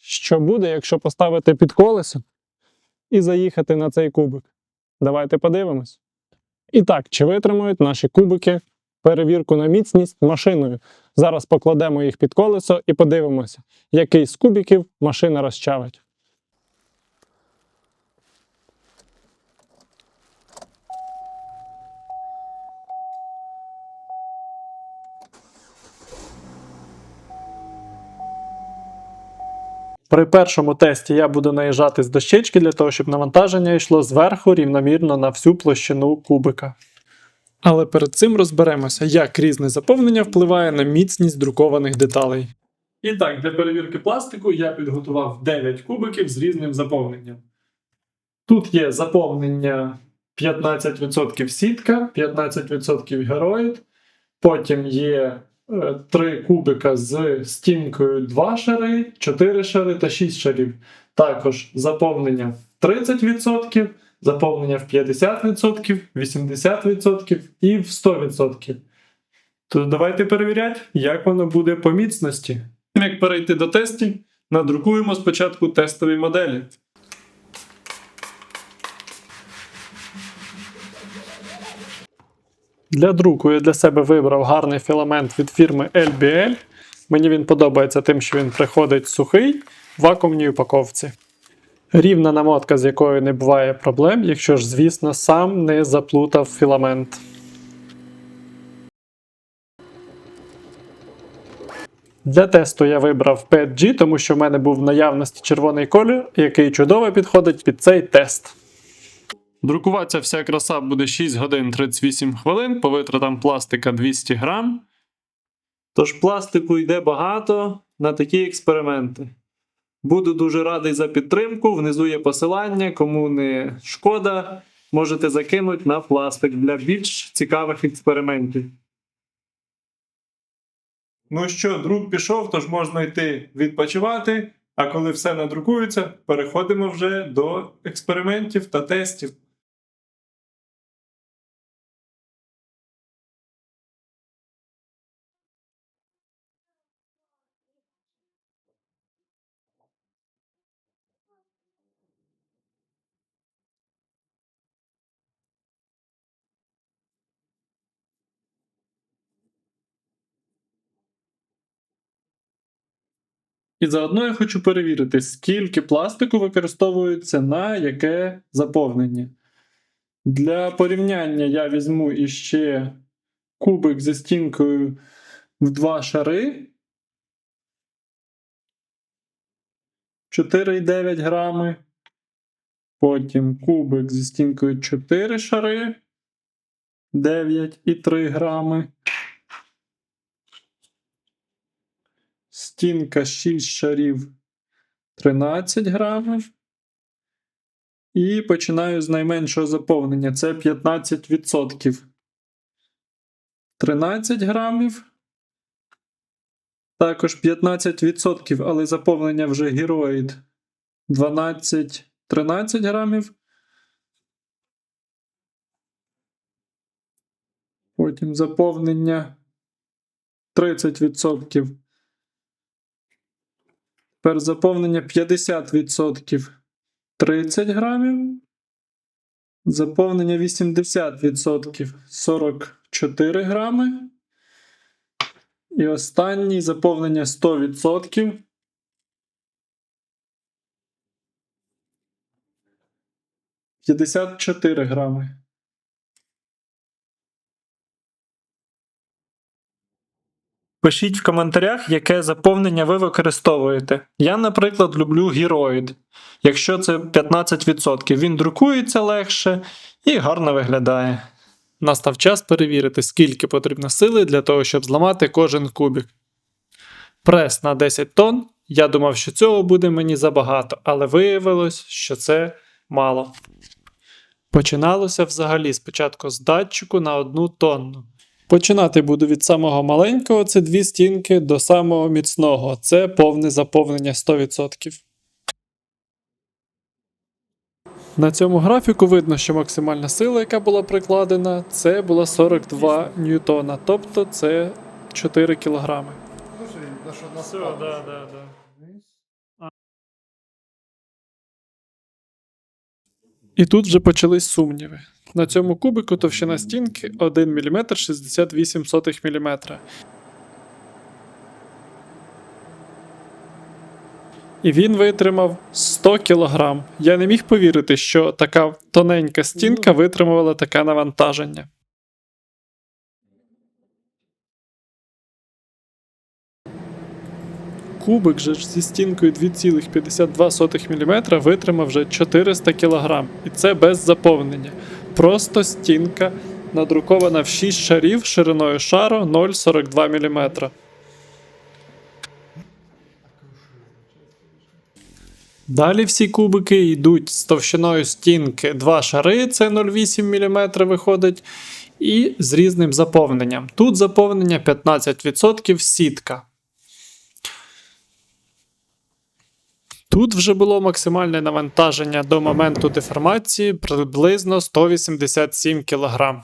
що буде, якщо поставити під колесо і заїхати на цей кубик. Давайте подивимось. І так, чи витримують наші кубики перевірку на міцність машиною. Зараз покладемо їх під колесо і подивимося, який з кубиків машина розчавить. При першому тесті я буду наїжджати з дощечки для того, щоб навантаження йшло зверху рівномірно на всю площину кубика. Але перед цим розберемося, як різне заповнення впливає на міцність друкованих деталей. І так, для перевірки пластику я підготував 9 кубиків з різним заповненням. Тут є заповнення 15% сітка, 15% героїд. Потім є 3 кубика з стінкою 2 шари, 4 шари та 6 шарів. Також заповнення в 30%, заповнення в 50%, 80% і в 100%. То давайте перевіряти, як воно буде по міцності. Як перейти до тестів, надрукуємо спочатку тестові моделі. Для друку я для себе вибрав гарний філамент від фірми LBL. Мені він подобається тим, що він приходить сухий в вакуумній упаковці. Рівна намотка, з якою не буває проблем, якщо ж, звісно, сам не заплутав філамент. Для тесту я вибрав PETG, тому що в мене був в наявності червоний колір, який чудово підходить під цей тест. Друкуватися вся краса буде 6 годин 38 хвилин, по витратам пластика 200 грам. Тож пластику йде багато на такі експерименти. Буду дуже радий за підтримку. Внизу є посилання, кому не шкода, можете закинути на пластик для більш цікавих експериментів. Ну що, друк пішов, тож можна йти відпочивати. А коли все надрукується, переходимо вже до експериментів та тестів. І заодно я хочу перевірити, скільки пластику використовується на яке заповнення. Для порівняння я візьму іще кубик зі стінкою в два шари. 4,9 грами. Потім кубик зі стінкою 4 шари. 9,3 грами. Стінка 6 шарів 13 грамів. І починаю з найменшого заповнення. Це 15%. 13 грамів. Також 15%, але заповнення вже героїд. 12, 13 грамів. Потім заповнення 30%. Тепер заповнення 50% 30 грамів. Заповнення 80% 44 грами. І останній заповнення 100%. П'ятдесят чотири грами. Пишіть в коментарях, яке заповнення ви використовуєте. Я, наприклад, люблю героїд. Якщо це 15%, він друкується легше і гарно виглядає. Настав час перевірити, скільки потрібно сили для того, щоб зламати кожен кубик. Прес на 10 тонн. Я думав, що цього буде мені забагато, але виявилось, що це мало. Починалося взагалі спочатку з датчику на 1 тонну. Починати буду від самого маленького, це дві стінки до самого міцного. Це повне заповнення 100%. На цьому графіку видно, що максимальна сила, яка була прикладена, це була 42 ньютона, тобто це 4 кілограми. І тут вже почались сумніви. На цьому кубику товщина стінки 1 мм 68 мм. І він витримав 100 кг. Я не міг повірити, що така тоненька стінка витримувала таке навантаження. Кубик же зі стінкою 2,52 мм витримав вже 400 кг. І це без заповнення. Просто стінка надрукована в 6 шарів шириною шару 0,42 мм. Далі всі кубики йдуть з товщиною стінки 2 шари, це 0,8 мм виходить, і з різним заповненням. Тут заповнення 15% сітка. Тут вже було максимальне навантаження до моменту деформації приблизно 187 кг.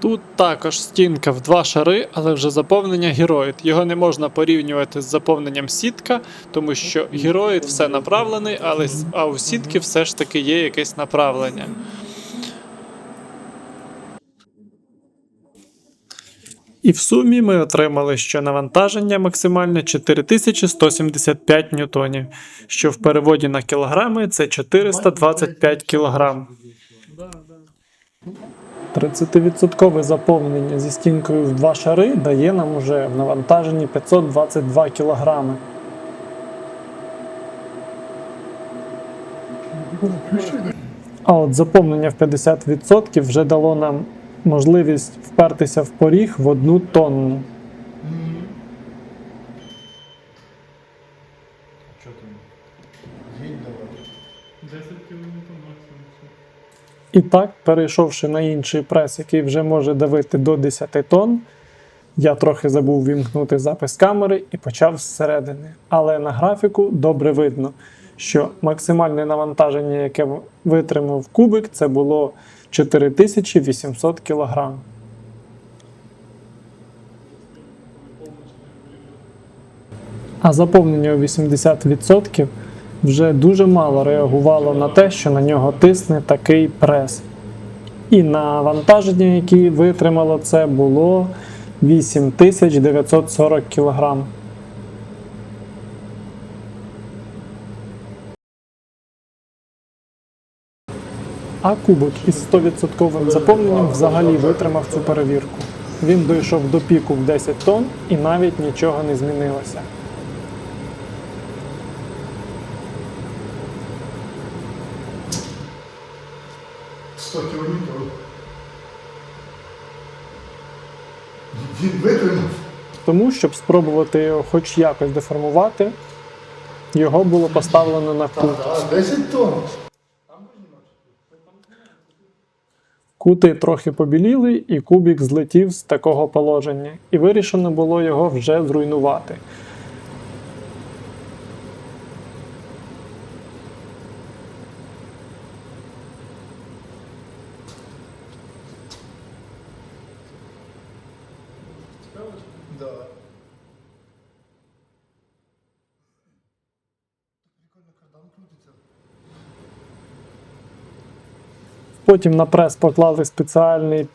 Тут також стінка в два шари, але вже заповнення героїд. Його не можна порівнювати з заповненням сітка, тому що героїд все направлений, але а у сітки все ж таки є якесь направлення. І в сумі ми отримали, що навантаження максимальне 4175 ньютонів, що в переводі на кілограми це 425 кілограм. 30% заповнення зі стінкою в два шари дає нам уже в навантаженні 522 кілограми. А от заповнення в 50% вже дало нам можливість впертися в поріг в одну тонну. Що там? Гінь давай. 10 км максимум. І так, перейшовши на інший прес, який вже може давити до 10 тонн, я трохи забув вімкнути запис камери і почав зсередини. Але на графіку добре видно, що максимальне навантаження, яке витримав кубик, це було 4800 кг. А заповнення у 80% вже дуже мало реагувало на те, що на нього тисне такий прес. І навантаження, яке витримало це, було 8940 кг. А кубик із 100% заповненням взагалі витримав цю перевірку. Він дійшов до піку в 10 тонн і навіть нічого не змінилося. 100 кілометрів. Він витримав. Тому, щоб спробувати його хоч якось деформувати, його було поставлено на кут. 10 тонн. Кути трохи побіліли, і кубік злетів з такого положення, і вирішено було його вже зруйнувати. Потім на прес поклали спеціальний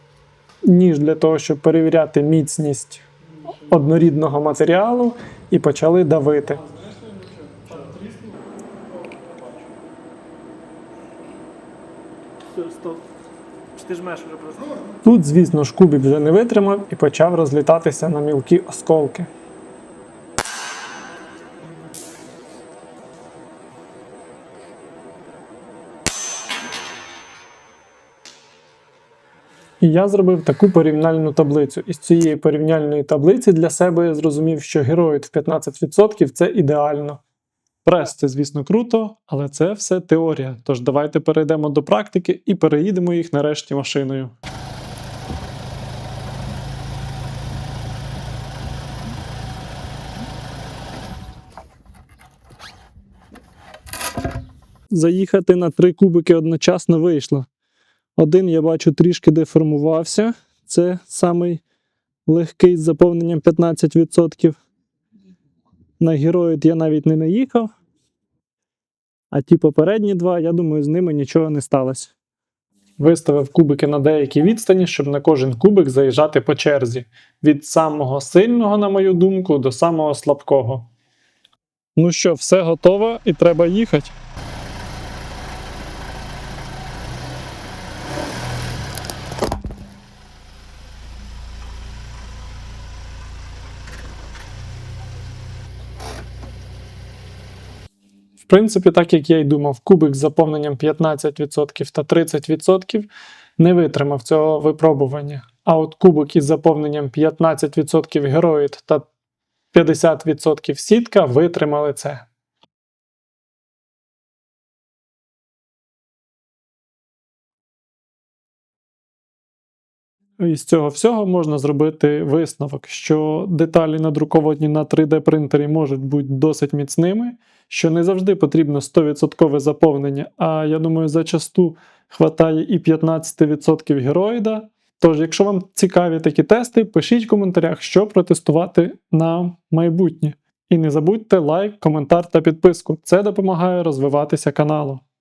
ніж для того, щоб перевіряти міцність однорідного матеріалу, і почали давити. Тут, звісно ж, кубик вже не витримав і почав розлітатися на мілкі осколки. І я зробив таку порівняльну таблицю. Із цієї порівняльної таблиці для себе я зрозумів, що героїд в 15% це ідеально. Прес це, звісно, круто, але це все теорія. Тож давайте перейдемо до практики і переїдемо їх нарешті машиною. Заїхати на три кубики одночасно вийшло. Один, я бачу, трішки деформувався. Це самий легкий з заповненням 15%. На героїд я навіть не наїхав. А ті попередні два, я думаю, з ними нічого не сталося. Виставив кубики на деякій відстані, щоб на кожен кубик заїжджати по черзі. Від самого сильного, на мою думку, до самого слабкого. Ну що, все готово і треба їхати. Принципі, так як я й думав, кубик з заповненням 15% та 30% не витримав цього випробування. А от кубик із заповненням 15% героїд та 50% сітка витримали це. Із цього всього можна зробити висновок, що деталі надруковані на 3D принтері можуть бути досить міцними, що не завжди потрібно 100% заповнення, а я думаю, зачасту хватає і 15% героїда. Тож, якщо вам цікаві такі тести, пишіть в коментарях, що протестувати на майбутнє. І не забудьте лайк, коментар та підписку. Це допомагає розвиватися каналу.